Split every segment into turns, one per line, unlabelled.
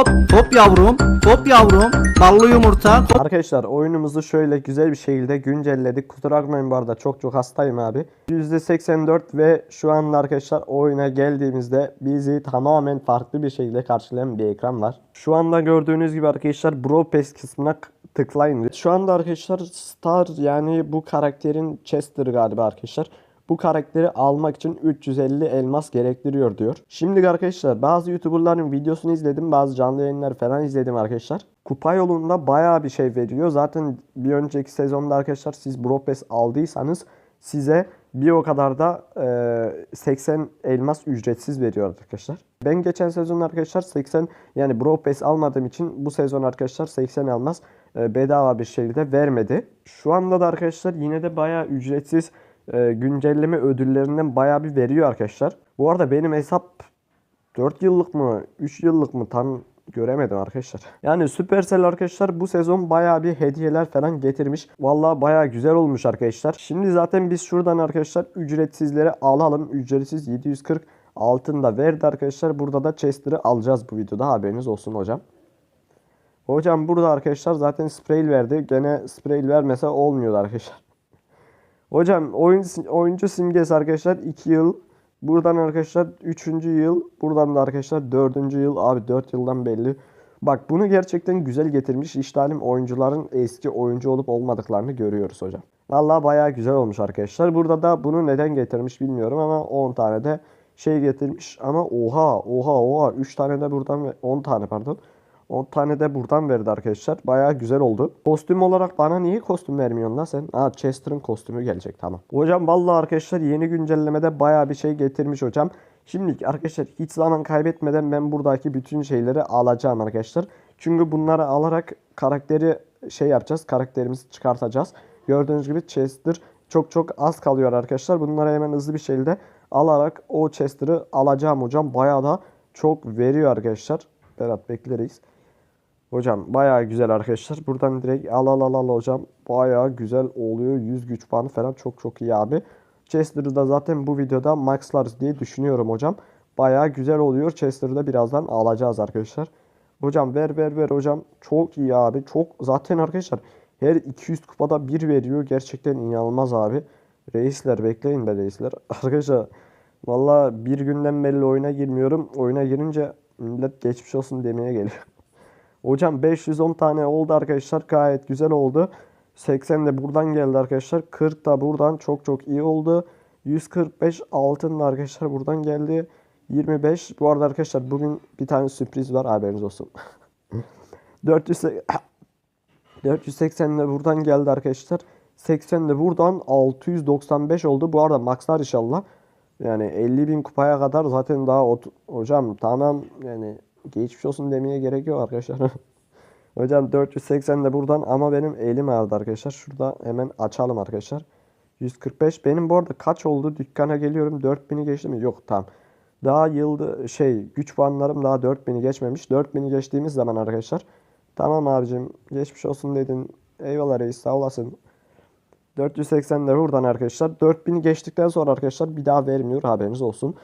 Hop hop yavrum. Hop yavrum. Ballı yumurta. Hop.
Arkadaşlar oyunumuzu şöyle güzel bir şekilde güncelledik. Kusura bakmayın bu arada çok çok hastayım abi. %84 ve şu anda arkadaşlar oyuna geldiğimizde bizi tamamen farklı bir şekilde karşılayan bir ekran var. Şu anda gördüğünüz gibi arkadaşlar Bro Pass kısmına tıklayın. Şu anda arkadaşlar Star yani bu karakterin Chester galiba arkadaşlar. Bu karakteri almak için 350 elmas gerektiriyor diyor. Şimdi arkadaşlar bazı YouTuber'ların videosunu izledim. Bazı canlı yayınlar falan izledim arkadaşlar. Kupa yolunda bayağı bir şey veriyor. Zaten bir önceki sezonda arkadaşlar siz Bro Pass aldıysanız size bir o kadar da e, 80 elmas ücretsiz veriyor arkadaşlar. Ben geçen sezon arkadaşlar 80 yani Bro Pass almadığım için bu sezon arkadaşlar 80 elmas e, bedava bir şekilde vermedi. Şu anda da arkadaşlar yine de bayağı ücretsiz e, güncelleme ödüllerinden bayağı bir veriyor arkadaşlar. Bu arada benim hesap 4 yıllık mı 3 yıllık mı tam göremedim arkadaşlar. Yani Supercell arkadaşlar bu sezon bayağı bir hediyeler falan getirmiş. Vallahi bayağı güzel olmuş arkadaşlar. Şimdi zaten biz şuradan arkadaşlar ücretsizleri alalım. Ücretsiz 740 altın da verdi arkadaşlar. Burada da Chester'ı alacağız bu videoda haberiniz olsun hocam. Hocam burada arkadaşlar zaten sprey verdi. Gene sprey vermese olmuyordu arkadaşlar. Hocam oyun, oyuncu simgesi arkadaşlar 2 yıl. Buradan arkadaşlar 3. yıl. Buradan da arkadaşlar 4. yıl. Abi 4 yıldan belli. Bak bunu gerçekten güzel getirmiş. İştalim oyuncuların eski oyuncu olup olmadıklarını görüyoruz hocam. Vallahi bayağı güzel olmuş arkadaşlar. Burada da bunu neden getirmiş bilmiyorum ama 10 tane de şey getirmiş. Ama oha oha oha 3 tane de buradan ve 10 tane pardon. 10 tane de buradan verdi arkadaşlar. Bayağı güzel oldu. Kostüm olarak bana niye kostüm vermiyorsun lan sen? Aa Chester'ın kostümü gelecek tamam. Hocam vallahi arkadaşlar yeni güncellemede bayağı bir şey getirmiş hocam. Şimdi arkadaşlar hiç zaman kaybetmeden ben buradaki bütün şeyleri alacağım arkadaşlar. Çünkü bunları alarak karakteri şey yapacağız. Karakterimizi çıkartacağız. Gördüğünüz gibi Chester çok çok az kalıyor arkadaşlar. Bunları hemen hızlı bir şekilde alarak o Chester'ı alacağım hocam. Bayağı da çok veriyor arkadaşlar. Berat bekleriz. Hocam bayağı güzel arkadaşlar. Buradan direkt al al al al hocam. Bayağı güzel oluyor. 100 güç puanı falan çok çok iyi abi. Chester'ı da zaten bu videoda maxlarız diye düşünüyorum hocam. Bayağı güzel oluyor. Chester'ı da birazdan alacağız arkadaşlar. Hocam ver ver ver hocam. Çok iyi abi. Çok zaten arkadaşlar her 200 kupada bir veriyor. Gerçekten inanılmaz abi. Reisler bekleyin be reisler. Arkadaşlar valla bir günden belli oyuna girmiyorum. Oyuna girince millet geçmiş olsun demeye geliyor. Hocam 510 tane oldu arkadaşlar. Gayet güzel oldu. 80 de buradan geldi arkadaşlar. 40 da buradan çok çok iyi oldu. 145 altın da arkadaşlar buradan geldi. 25. Bu arada arkadaşlar bugün bir tane sürpriz var haberiniz olsun. 400 480 de buradan geldi arkadaşlar. 80 de buradan 695 oldu. Bu arada maxlar inşallah. Yani 50 bin kupaya kadar zaten daha hocam tamam yani geçmiş olsun demeye gerek yok arkadaşlar. hocam 480 de buradan ama benim elim ağrıdı arkadaşlar. Şurada hemen açalım arkadaşlar. 145 benim bu arada kaç oldu dükkana geliyorum 4000'i geçti mi? Yok tamam. Daha yıldı şey güç puanlarım daha 4000'i geçmemiş. 4000'i geçtiğimiz zaman arkadaşlar. Tamam abicim geçmiş olsun dedin. Eyvallah reis sağ olasın. 480 de buradan arkadaşlar. 4000'i geçtikten sonra arkadaşlar bir daha vermiyor haberiniz olsun.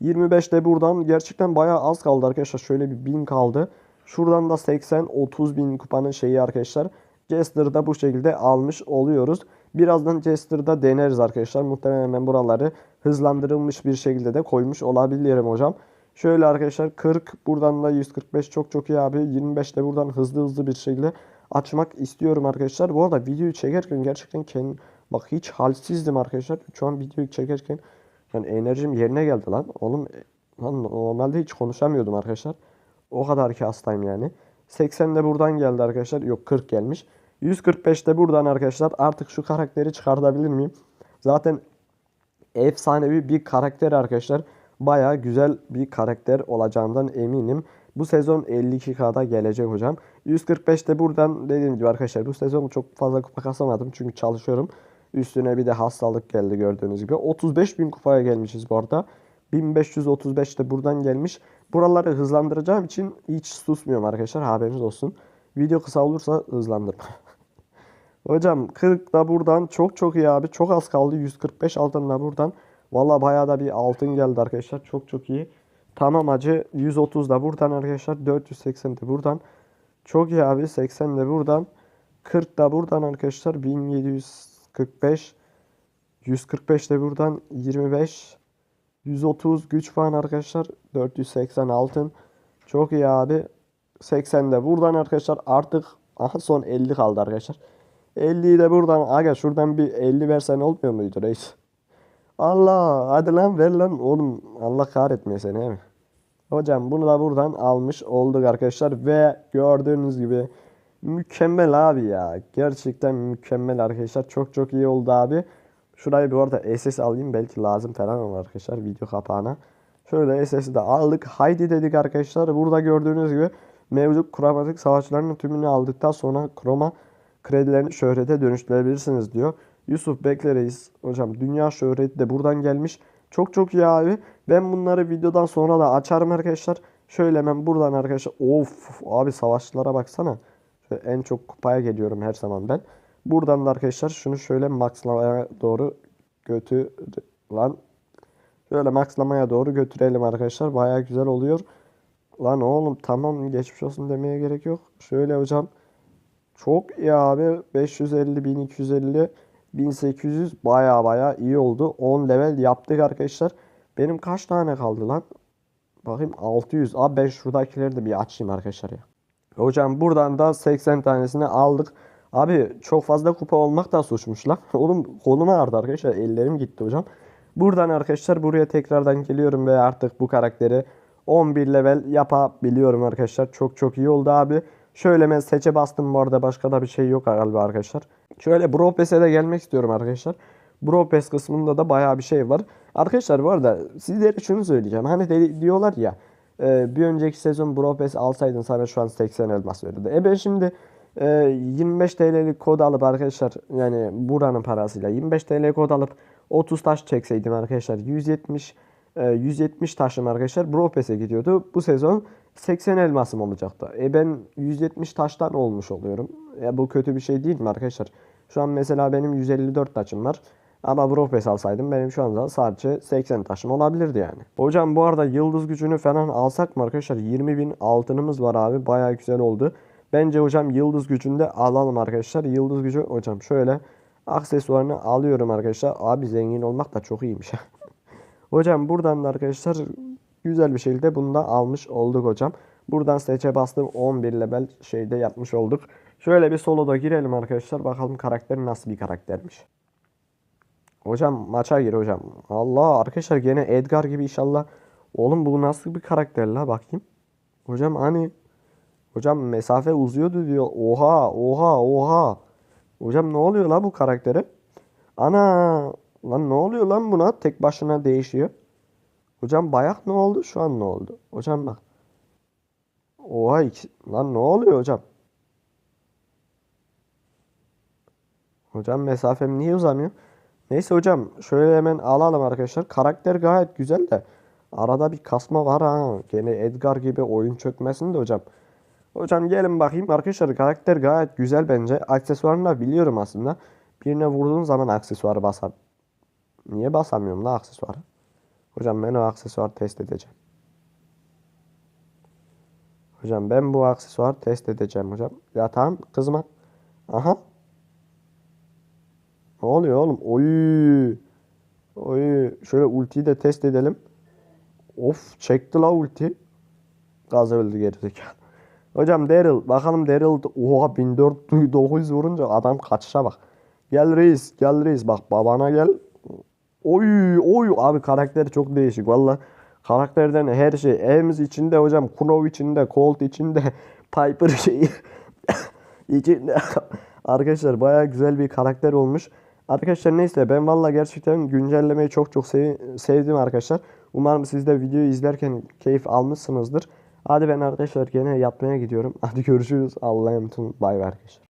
25 de buradan gerçekten bayağı az kaldı arkadaşlar. Şöyle bir 1000 kaldı. Şuradan da 80 30 bin kupanın şeyi arkadaşlar. Jester'da bu şekilde almış oluyoruz. Birazdan Jester'da deneriz arkadaşlar. Muhtemelen ben buraları hızlandırılmış bir şekilde de koymuş olabilirim hocam. Şöyle arkadaşlar 40 buradan da 145 çok çok iyi abi. 25 de buradan hızlı hızlı bir şekilde açmak istiyorum arkadaşlar. Bu arada videoyu çekerken gerçekten kendim bak hiç halsizdim arkadaşlar. Şu an videoyu çekerken yani enerjim yerine geldi lan. Oğlum lan normalde hiç konuşamıyordum arkadaşlar. O kadar ki hastayım yani. 80 de buradan geldi arkadaşlar. Yok 40 gelmiş. 145 de buradan arkadaşlar. Artık şu karakteri çıkartabilir miyim? Zaten efsanevi bir karakter arkadaşlar. Baya güzel bir karakter olacağından eminim. Bu sezon 52K'da gelecek hocam. 145'te buradan dediğim gibi arkadaşlar bu sezon çok fazla kupa kasamadım çünkü çalışıyorum. Üstüne bir de hastalık geldi gördüğünüz gibi. 35 bin kupaya gelmişiz bu arada. 1535 de buradan gelmiş. Buraları hızlandıracağım için hiç susmuyorum arkadaşlar haberiniz olsun. Video kısa olursa hızlandırma. Hocam 40 da buradan çok çok iyi abi. Çok az kaldı. 145 altın da buradan. Valla bayağı da bir altın geldi arkadaşlar. Çok çok iyi. Tamam acı 130 da buradan arkadaşlar 480 de buradan. Çok iyi abi 80 de buradan. 40 da buradan arkadaşlar 1745. 145 de buradan 25. 130 güç puan arkadaşlar 480 altın. Çok iyi abi. 80 de buradan arkadaşlar artık aha son 50 kaldı arkadaşlar. 50'yi de buradan aga şuradan bir 50 versen olmuyor muydu reis? Allah hadi lan ver lan oğlum Allah kahretmiyor seni he mi? Hocam bunu da buradan almış olduk arkadaşlar ve gördüğünüz gibi mükemmel abi ya. Gerçekten mükemmel arkadaşlar. Çok çok iyi oldu abi. Şurayı bir orada SS alayım belki lazım falan olur arkadaşlar video kapağına. Şöyle SS'i de aldık. Haydi dedik arkadaşlar. Burada gördüğünüz gibi mevcut kromatik savaşçıların tümünü aldıktan sonra kroma kredilerini şöhrete dönüştürebilirsiniz diyor. Yusuf bekleriz. Hocam dünya şöhreti de buradan gelmiş. Çok çok iyi abi. Ben bunları videodan sonra da açarım arkadaşlar. Şöyle hemen buradan arkadaşlar. Of abi savaşçılara baksana. En çok kupaya geliyorum her zaman ben. Buradan da arkadaşlar şunu şöyle maxlamaya doğru götür lan. Şöyle maxlamaya doğru götürelim arkadaşlar. Baya güzel oluyor. Lan oğlum tamam geçmiş olsun demeye gerek yok. Şöyle hocam. Çok iyi abi. 550, 1250, 1800 baya baya iyi oldu. 10 level yaptık arkadaşlar. Benim kaç tane kaldı lan? Bakayım 600. Abi ben şuradakileri de bir açayım arkadaşlar ya. Hocam buradan da 80 tanesini aldık. Abi çok fazla kupa olmak da suçmuş lan. Oğlum kolum ağrıdı arkadaşlar. Ellerim gitti hocam. Buradan arkadaşlar buraya tekrardan geliyorum ve artık bu karakteri 11 level yapabiliyorum arkadaşlar. Çok çok iyi oldu abi. Şöyle ben seçe bastım bu arada başka da bir şey yok galiba arkadaşlar. Şöyle Bro Pass'e de gelmek istiyorum arkadaşlar. Bro Pass kısmında da bayağı bir şey var. Arkadaşlar bu arada sizlere şunu söyleyeceğim. Hani diyorlar ya e, bir önceki sezon Bro Pass alsaydın sana şu an 80 elmas verirdi. E ben şimdi e, 25 TL'lik kod alıp arkadaşlar yani buranın parasıyla 25 TL kod alıp 30 taş çekseydim arkadaşlar 170 e, 170 taşım arkadaşlar Bro Pass'e gidiyordu. Bu sezon 80 elmasım olacaktı. E ben 170 taştan olmuş oluyorum. E bu kötü bir şey değil mi arkadaşlar? Şu an mesela benim 154 taşım var. Ama Pass alsaydım benim şu anda sadece 80 taşım olabilirdi yani. Hocam bu arada yıldız gücünü falan alsak mı arkadaşlar? 20.000 altınımız var abi. Baya güzel oldu. Bence hocam yıldız gücünü de alalım arkadaşlar. Yıldız gücü hocam şöyle aksesuarını alıyorum arkadaşlar. Abi zengin olmak da çok iyiymiş. hocam buradan da arkadaşlar güzel bir şekilde bunu da almış olduk hocam. Buradan seçe bastım 11 level şeyde yapmış olduk. Şöyle bir soloda girelim arkadaşlar. Bakalım karakter nasıl bir karaktermiş. Hocam maça gir hocam. Allah arkadaşlar gene Edgar gibi inşallah. Oğlum bu nasıl bir karakter la bakayım. Hocam hani hocam mesafe uzuyordu diyor. Oha oha oha. Hocam ne oluyor la bu karaktere? Ana lan ne oluyor lan buna? Tek başına değişiyor. Hocam bayak ne oldu? Şu an ne oldu? Hocam bak. Oha iki... Lan ne oluyor hocam? Hocam mesafem niye uzamıyor? Neyse hocam şöyle hemen alalım arkadaşlar. Karakter gayet güzel de arada bir kasma var ha. Gene Edgar gibi oyun çökmesin de hocam. Hocam gelin bakayım arkadaşlar karakter gayet güzel bence. Aksesuarını da biliyorum aslında. Birine vurduğun zaman aksesuarı basar. Niye basamıyorum da aksesuarı? Hocam ben o aksesuarı test edeceğim. Hocam ben bu aksesuarı test edeceğim hocam. Ya tamam kızma. Aha. Ne oluyor oğlum? Oy. Oy. Şöyle ultiyi de test edelim. Of çekti la ulti. Gaz öldü gerizekalı. Hocam Daryl. Bakalım Daryl. Oha 1400 vurunca adam kaçışa bak. Gel reis. Gel reis. Bak babana gel. Oy oy abi karakteri çok değişik valla. Karakterden her şey. Ems içinde hocam. Kunov içinde. Colt içinde. Piper şeyi içinde. Arkadaşlar baya güzel bir karakter olmuş. Arkadaşlar neyse ben valla gerçekten güncellemeyi çok çok sev- sevdim arkadaşlar. Umarım siz de videoyu izlerken keyif almışsınızdır. Hadi ben arkadaşlar gene yatmaya gidiyorum. Hadi görüşürüz. Allah'a emanet olun. Bay bay arkadaşlar.